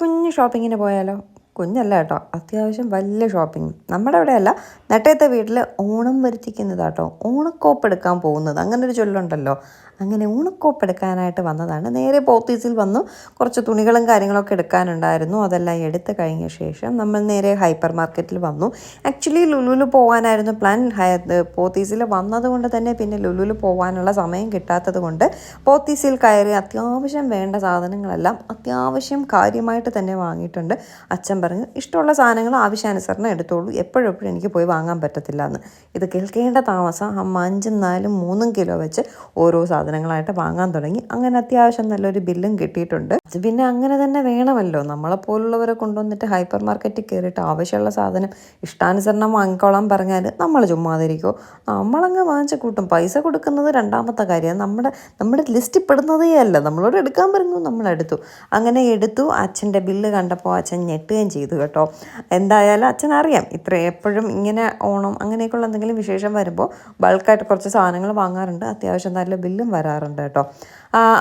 കുഞ്ഞ് ഷോപ്പിങ്ങിന് പോയാലോ? കുഞ്ഞല്ല കേട്ടോ. അത്യാവശ്യം വലിയ ഷോപ്പിംഗ് നമ്മുടെ അവിടെയല്ല നെട്ടയത്തെ വീട്ടിൽ ഓണം വരുത്തിക്കുന്നതാട്ടോ. ഓണക്കോപ്പ് എടുക്കാൻ പോകുന്നത്. അങ്ങനെ ഒരു ചൊല്ലുണ്ടല്ലോ. അങ്ങനെ ഓണക്കോപ്പ് എടുക്കാനായിട്ട് വന്നതാണ്. നേരെ പോത്തീസിൽ വന്നു. കുറച്ച് തുണികളും കാര്യങ്ങളൊക്കെ എടുക്കാനുണ്ടായിരുന്നു. അതെല്ലാം എടുത്ത് കഴിഞ്ഞ ശേഷം നമ്മൾ നേരെ ഹൈപ്പർ മാർക്കറ്റിൽ വന്നു. ആക്ച്വലി ലുലുവിൽ പോകാനായിരുന്നു പ്ലാൻ പോത്തീസിൽ വന്നതുകൊണ്ട് തന്നെ പിന്നെ ലുലുവിൽ പോകാനുള്ള സമയം കിട്ടാത്തത് കൊണ്ട് പോത്തീസിൽ കയറി അത്യാവശ്യം വേണ്ട സാധനങ്ങളെല്ലാം അത്യാവശ്യം കാര്യമായിട്ട് തന്നെ വാങ്ങിയിട്ടുണ്ട്. അച്ഛൻ പറഞ്ഞു ഇഷ്ടമുള്ള സാധനങ്ങൾ ആവശ്യാനുസരണം എടുത്തോളൂ. എപ്പോഴും എപ്പോഴും എനിക്ക് പോയി വാങ്ങാൻ പറ്റത്തില്ല എന്ന് ഇത് കേൾക്കേണ്ട താമസം അമ്മ അഞ്ചും നാലും മൂന്നും കിലോ വെച്ച് ഓരോ സാധനങ്ങളായിട്ട് വാങ്ങാൻ തുടങ്ങി. അങ്ങനെ അത്യാവശ്യം നല്ലൊരു ബില്ലും കിട്ടിയിട്ടുണ്ട്. പിന്നെ അങ്ങനെ തന്നെ വേണമല്ലോ. നമ്മളെപ്പോലുള്ളവരെ കൊണ്ടുവന്നിട്ട് ഹൈപ്പർ മാർക്കറ്റിൽ കയറിയിട്ട് ആവശ്യമുള്ള സാധനം ഇഷ്ടാനുസരണം വാങ്ങിക്കോളാൻ പറഞ്ഞാൽ നമ്മൾ ചുമ്മാതിരിക്കോ നമ്മളങ്ങ് വാങ്ങിച്ച കൂട്ടും. പൈസ കൊടുക്കുന്നത് രണ്ടാമത്തെ കാര്യമാണ്. നമ്മുടെ നമ്മുടെ ലിസ്റ്റിൽ പെടുന്നതേ അല്ല. നമ്മളോട് എടുക്കാൻ പറഞ്ഞു നമ്മളെടുത്തു. അങ്ങനെ എടുത്തു. അച്ഛന്റെ ബില്ല് കണ്ടപ്പോൾ അച്ഛൻ ഞെട്ടുകയും ചെയ്തു. കേട്ടോ. എന്തായാലും അച്ഛൻ അറിയാം. ഇത്ര എപ്പോഴും ഇങ്ങനെ ഓണം അങ്ങനെയൊക്കെയുള്ള എന്തെങ്കിലും വിശേഷം വരുമ്പോൾ ബൾക്കായിട്ട് കുറച്ച് സാധനങ്ങൾ വാങ്ങാറുണ്ട്. അത്യാവശ്യം നല്ല ബില്ലും വരാറുണ്ട് കേട്ടോ.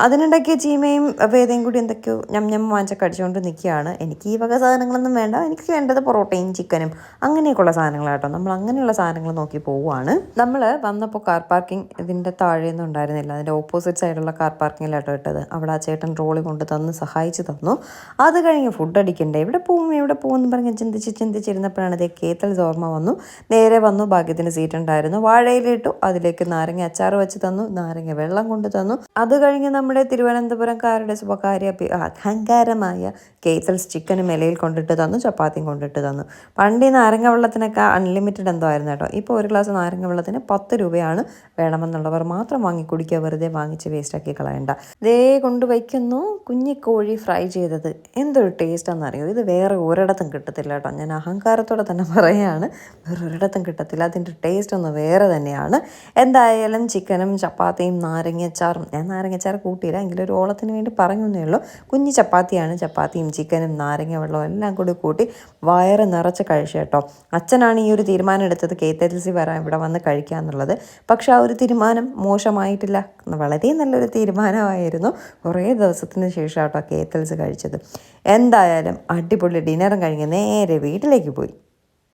അതിനുണ്ടാക്കിയ ചീമയും വേദയും കൂടി എന്തൊക്കെയോ ഞം ഞം വാങ്ങിച്ചൊക്കെ അടിച്ചുകൊണ്ട് നിൽക്കുകയാണ്. എനിക്ക് ഈ വക സാധനങ്ങളൊന്നും വേണ്ട. എനിക്ക് വേണ്ടത് പൊറോട്ടയും ചിക്കനും അങ്ങനെയൊക്കെയുള്ള സാധനങ്ങളാട്ടോ നമ്മൾ അങ്ങനെയുള്ള സാധനങ്ങൾ നോക്കി പോവുകയാണ്. നമ്മൾ വന്നപ്പോൾ കാർ പാർക്കിംഗ് ഇതിന്റെ താഴെയൊന്നും ഉണ്ടായിരുന്നില്ല. അതിന്റെ ഓപ്പോസിറ്റ് സൈഡുള്ള കാർ പാർക്കിങ്ങിലാട്ടോ ഇട്ടത്. അവിടെ ആ ചേട്ടൻ ട്രോളി കൊണ്ട് തന്ന് സഹായിച്ചു തന്നു. അത് കഴിഞ്ഞ് ഫുഡ് അടിക്കണ്ടേ? ഇവിടെ പോവും എവിടെ പോകുമെന്ന് പറഞ്ഞ് ചിന്തിച്ച് ചിന്തിച്ചിരുന്നപ്പോഴാണ് ഇതേ കേത്തൽ ഓർമ്മ വന്നു. നേരെ വന്നു ഭാഗ്യത്തിന് സീറ്റ് ഉണ്ടായിരുന്നു. വാഴയിലിട്ടു. അതിലേക്ക് നാരങ്ങ അച്ചാർ വെച്ച് തന്നു. നാരങ്ങ വെള്ളം കൊണ്ട് തന്നു. അത് കഴിഞ്ഞ് നമ്മുടെ തിരുവനന്തപുരംകാരുടെ സ്വകാര്യ അഹങ്കാരമായ കേത്തൽസ് ചിക്കനും മെലയിൽ കൊണ്ടിട്ട് തന്നു. ചപ്പാത്തിയും കൊണ്ടിട്ട് തന്നു. പണ്ട് ഈ നാരങ്ങ വെള്ളത്തിനൊക്കെ അൺലിമിറ്റഡ് എന്തോ ആയിരുന്നു കേട്ടോ. ഇപ്പോൾ ഒരു ഗ്ലാസ് നാരങ്ങ വെള്ളത്തിന് പത്ത് രൂപയാണ്. വേണമെന്നുള്ളവർ മാത്രം വാങ്ങി കുടിക്കുക. വെറുതെ വാങ്ങിച്ച് വേസ്റ്റാക്കി കളയണ്ട. ദേ കൊണ്ട് വയ്ക്കുന്നു കുഞ്ഞിക്കോഴി ഫ്രൈ ചെയ്തത്. എന്തൊരു ടേസ്റ്റ് അറിയോ ഇത് വേറെ ഒരിടത്തും കിട്ടത്തില്ല കേട്ടോ. ഞാൻ അഹങ്കാരത്തോടെ തന്നെ പറയുകയാണ്. വേറെ ഒരിടത്തും കിട്ടത്തില്ല. അതിന്റെ ടേസ്റ്റ് ഒന്ന് വേറെ തന്നെയാണ്. എന്തായാലും ചിക്കനും ചപ്പാത്തിയും നാരങ്ങച്ചാറും ഞാൻ നാരങ്ങച്ചാർ കൂട്ടിയില്ല. എങ്കിലും ഒരു ഓളത്തിന് വേണ്ടി പറഞ്ഞേ ഉള്ളൂ. കുഞ്ഞു ചപ്പാത്തിയാണ്. ചപ്പാത്തിയും ചിക്കനും നാരങ്ങ വെള്ളവും എല്ലാം കൂടി കൂട്ടി വയറ് നിറച്ച് കഴിച്ചു കേട്ടോ. അച്ഛനാണ് ഈ ഒരു തീരുമാനം എടുത്തത്. കെ തെൽസി വരാൻ ഇവിടെ വന്ന് കഴിക്കുക എന്നുള്ളത് പക്ഷേ ആ ഒരു തീരുമാനം മോശമായിട്ടില്ല. വളരെ നല്ലൊരു തീരുമാനമായിരുന്നു കുറേ ദിവസത്തിന് ശേഷം കേട്ടോ കേത്തൽസ് കഴിച്ചത്. എന്തായാലും അടിപൊളി ഡിന്നറും കഴിഞ്ഞ് നേരെ വീട്ടിലേക്ക് പോയി.